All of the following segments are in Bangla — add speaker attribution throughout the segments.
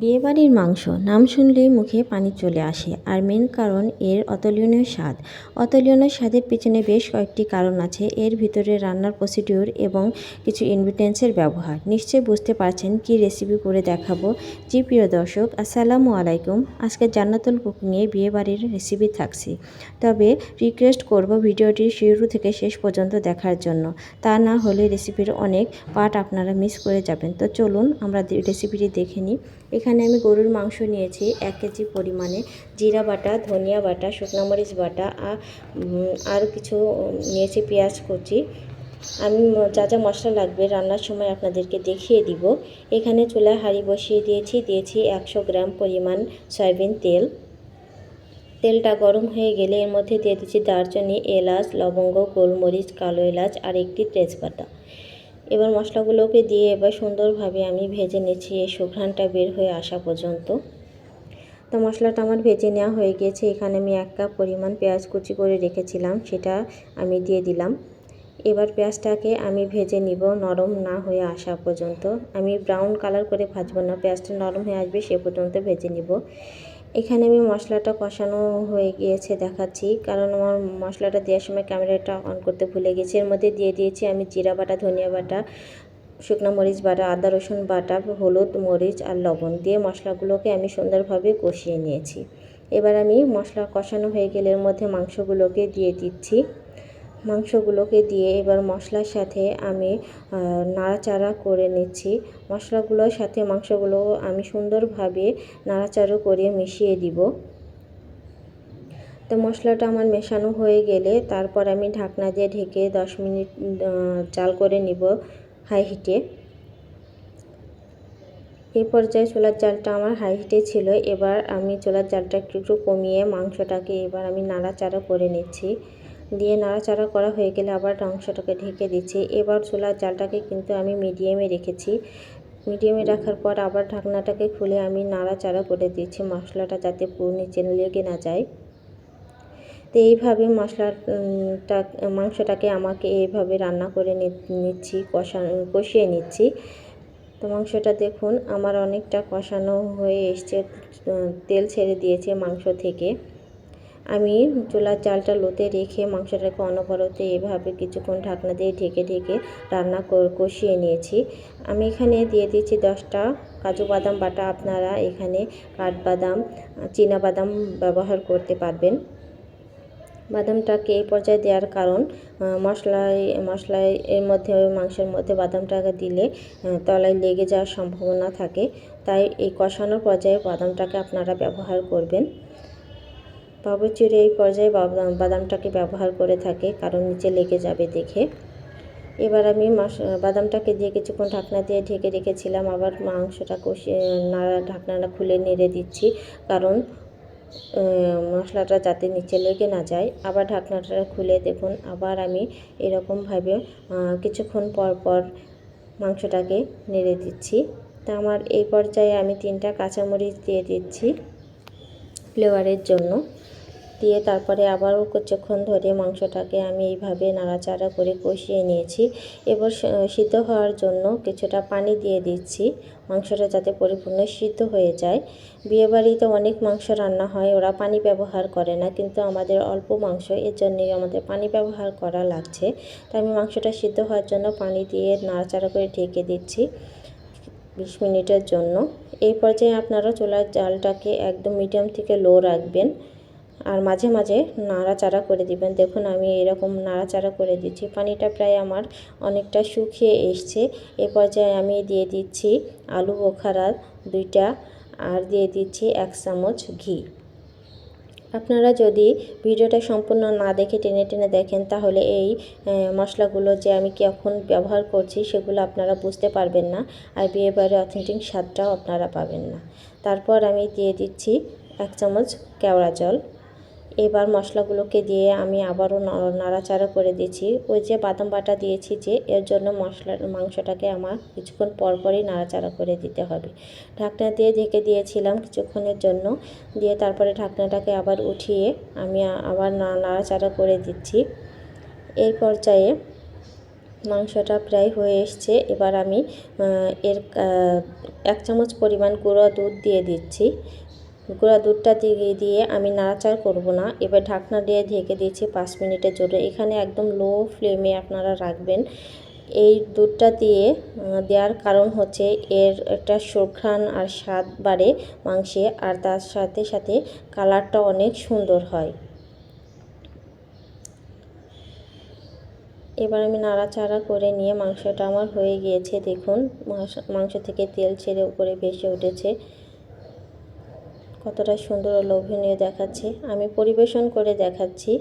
Speaker 1: বিয়েবাড়ির মাংস। নাম শুনলেই মুখে পানি চলে আসে। আর মেন কারণ এর অতুলনীয় স্বাদ। অতুলনীয় স্বাদের পিছনে বেশ কয়েকটি কারণ আছে। এর ভিতরে রান্নার প্রসিডিউর এবং কিছু ইনগ্রিডিয়েন্টসের ব্যবহার। নিশ্চয়ই বুঝতে পারছেন কি রেসিপি করে দেখাবো। জি, প্রিয় দর্শক, আসসালামু আলাইকুম। আজকে জান্নাতুল কুকিংয়ে বিয়েবাড়ির রেসিপি থাকছে। তবে রিকোয়েস্ট করব ভিডিওটি শুরু থেকে শেষ পর্যন্ত দেখার জন্য। তা না হলে রেসিপির অনেক পার্ট আপনারা মিস করে যাবেন। তো চলুন আমরা রেসিপিটি দেখে নিই। এখানে আমি গরুর মাংস নিয়েছি, এক কেজি পরিমাণে। জিরা বাটা, ধনিয়া বাটা, শুকনো মরিচ বাটা আর কিছু নিয়েছি, পেঁয়াজ কুচি। আমি যা যা মশলা লাগবে রান্নার সময় আপনাদেরকে দেখিয়ে দিব। এখানে চুলায় হাঁড়ি বসিয়ে দিয়েছি দিয়েছি একশো গ্রাম পরিমাণ সয়াবিন তেল। তেলটা গরম হয়ে গেলে এর মধ্যে দিয়ে দিচ্ছি দারচিনি, এলাচ, লবঙ্গ, গোলমরিচ, কালো এলাচ আর একটি তেজপাতা। এবার মশলাগুলোকে দিয়ে এবার সুন্দরভাবে আমি ভেজে নিচ্ছি, এই সুঘ্রানটা বের হয়ে আসা পর্যন্ত। তো মশলাটা আমার ভেজে নেওয়া হয়ে গিয়েছে, এখানে আমি এক কাপ পরিমাণ পেঁয়াজ কুচি করে রেখেছিলাম, সেটা আমি দিয়ে দিলাম। এবার পেঁয়াজটাকে আমি ভেজে নিব নরম না হয়ে আসা পর্যন্ত। আমি ব্রাউন কালার করে ভাজবো না, পেঁয়াজটা নরম হয়ে আসবে সে পর্যন্ত ভেজে নিব। এখানে আমি মশলাটা কষানো হয়ে গিয়েছে দেখাচ্ছি, কারণ আমার মশলাটা দেওয়ার সময় ক্যামেরাটা অন করতে ভুলে গেছি। এর মধ্যে দিয়ে দিয়েছি আমি জিরা বাটা, ধনিয়া বাটা, শুকনো মরিচ বাটা, আদা, রসুন বাটা, হলুদ মরিচ আর লবণ দিয়ে মশলাগুলোকে আমি সুন্দরভাবে কষিয়ে নিয়েছি। এবার আমি মশলা কষানো হয়ে গেলে এর মধ্যে মাংসগুলোকে দিয়ে দিচ্ছি। মাংসগুলোকে দিয়ে এবার মশলার সাথে আমি নাড়াচাড়া করে নিচ্ছি। মশলাগুলোর সাথে মাংসগুলো আমি সুন্দরভাবে নাড়াচাড়া করে মিশিয়ে দিব। তো মশলাটা আমার মেশানো হয়ে গেলে তারপর আমি ঢাকনা দিয়ে ঢেকে দশ মিনিট চাল করে নিব হাই হিটে। এই পর্যায়ে চোলার জালটা আমার হাই হিটে ছিল। এবার আমি চোলার জালটা একটু একটু কমিয়ে মাংসটাকে এবার আমি নাড়াচাড়া করে নিচ্ছি। দিয়ে নাড়াচাড়া করা হয়ে গেলে আবার মাংসটাকে ঢেকে দিচ্ছি। এবার চুলার জালটাকে কিন্তু আমি মিডিয়ামে রেখেছি। মিডিয়ামে রাখার পর আবার ঢাকনাটাকে খুলে আমি নাড়াচাড়া করে দিচ্ছি মশলাটা যাতে পুরো নিচে লেগে না যায়। তো এইভাবে মশলাটা, মাংসটাকে আমাকে এইভাবে রান্না করে নিচ্ছি, কষা, কষিয়ে নিচ্ছি। তো মাংসটা দেখুন, আমার অনেকটা কষানো হয়ে এসছে, তেল ছেড়ে দিয়েছে মাংস থেকে। আমি চুলার চালটা লোতে রেখে মাংসটাকে অনবরত এভাবে কিছুক্ষণ ঢাকনা দিয়ে ঢেকে ঢেকে রান্না কষিয়ে নিয়েছি। আমি এখানে দিয়ে দিয়েছি দশটা কাজু বাদাম বাটা। আপনারা এখানে কাঠবাদাম বাদাম ব্যবহার করতে পারবেন। বাদামটাকে এই পর্যায়ে দেওয়ার কারণ মশলায় মশলায় এর মধ্যে, মাংসের মধ্যে বাদামটাকে দিলে তলায় লেগে যাওয়ার সম্ভাবনা থাকে। তাই এই কষানোর পর্যায়ে বাদামটাকে আপনারা ব্যবহার করবেন। বাবুচির এই পর্যায়ে বাদাম, বাদামটাকে ব্যবহার করে থাকে, কারণ নিচে লেগে যাবে দেখে। এবার আমি মাস, বাদামটাকে দিয়ে কিছুক্ষণ ঢাকনা দিয়ে ঢেকে রেখেছিলাম, আবার মাংসটা কষিয়ে নাড়া ঢাকনাটা খুলে নেড়ে দিচ্ছি, কারণ মশলাটা যাতে নিচে লেগে না যায়। আবার ঢাকনাটা খুলে দেখুন, আবার আমি এরকমভাবে কিছুক্ষণ পর পর মাংসটাকে নেড়ে দিচ্ছি। তা আমার এই পর্যায়ে আমি তিনটা কাঁচামরিচ দিয়ে দিচ্ছি ফ্লেভারের জন্য। দিয়ে তারপরে আবারও কিছুক্ষণ ধরে মাংসটাকে আমি এইভাবে নাড়াচাড়া করে কষিয়ে নিয়েছি। এবার সিদ্ধ হওয়ার জন্য কিছুটা পানি দিয়ে দিচ্ছি মাংসটা যাতে পরিপূর্ণ সিদ্ধ হয়ে যায়। বিয়েবাড়িতে অনেক মাংস রান্না হয়, ওরা পানি ব্যবহার করে না, কিন্তু আমাদের অল্প মাংস এর জন্যই আমাদের পানি ব্যবহার করা লাগছে। তাই আমি মাংসটা সিদ্ধ হওয়ার জন্য পানি দিয়ে নাড়াচাড়া করে ঢেকে দিচ্ছি বিশ মিনিটের জন্য। এই পর্যায়ে আপনারা চুলার জালটাকে একদম মিডিয়াম থেকে লো রাখবেন। আর মাঝে মাঝে নাড়াচাড়া করে দিবেন। দেখুন, আমি এরকম নাড়াচাড়া করে দিচ্ছি। পানিটা প্রায় আমার অনেকটা শুকিয়ে এসছে। এ পর্যায়ে আমি দিয়ে দিচ্ছি আলু বোখারা দুইটা আর দিয়ে দিচ্ছি এক চামচ ঘি। আপনারা যদি ভিডিওটা সম্পূর্ণ না দেখে টেনে টেনে দেখেন, তাহলে এই মশলাগুলো যে আমি কখন ব্যবহার করছি সেগুলো আপনারা বুঝতে পারবেন না আর বিয়েবাড়ির অথেন্টিক স্বাদটাও আপনারা পাবেন না। তারপর আমি দিয়ে দিচ্ছি এক চামচ কেওড়া জল। এবার মশলাগুলোকে দিয়ে আমি আবারও নাড়াচাড়া করে দিয়েছি। ওই যে বাদাম বাটা দিয়েছি যে, এর জন্য মশলার মাংসটাকে আমার কিছুক্ষণ পরপরই নাড়াচাড়া করে দিতে হবে। ঢাকনা দিয়ে ঢেকে দিয়েছিলাম কিছুক্ষণের জন্য। দিয়ে তারপরে ঢাকনাটাকে আবার উঠিয়ে আমি আবার নাড়াচাড়া করে দিচ্ছি। এই পর্যায়ে মাংসটা প্রায় হয়ে এসছে। এবার আমি এর এক চামচ পরিমাণ গুঁড়ো দুধ দিয়ে দিচ্ছি। গুঁড়া দুধটা দিয়ে দিয়ে আমি নাড়াচাড়া করব না। এবার ঢাকনা দিয়ে ঢেকে দিয়েছি পাঁচ মিনিটের জন্য। এখানে একদম লো ফ্লেমে আপনারা রাখবেন। এই দুধটা দিয়ে দেওয়ার কারণ হচ্ছে এর একটা সুঘ্রাণ আর স্বাদ বাড়ে মাংসে, আর তার সাথে সাথে কালারটা অনেক সুন্দর হয়। এবার আমি নাড়াচাড়া করে নিয়ে মাংসটা আমার হয়ে গিয়েছে। দেখুন, মাংস- মাংস থেকে তেল ছেড়ে উপরে ভেসে উঠেছে। কতটা সুন্দর ও লোভনীয় দেখাচ্ছে। আমি পরিবেশন করে দেখাচ্ছি।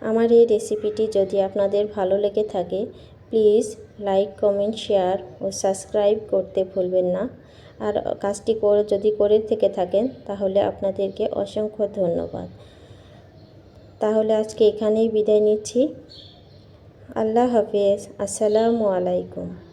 Speaker 1: আমার এই রেসিপিটি যদি আপনাদের ভালো লেগে থাকে, প্লিজ লাইক, কমেন্ট, শেয়ার ও সাবস্ক্রাইব করতে ভুলবেন না। আর কাজটি করে যদি করে থেকে থাকেন, তাহলে আপনাদেরকে অসংখ্য ধন্যবাদ। তাহলে আজকে এখানেই বিদায় নিচ্ছি। আল্লাহ হাফেজ। আসসালামু আলাইকুম।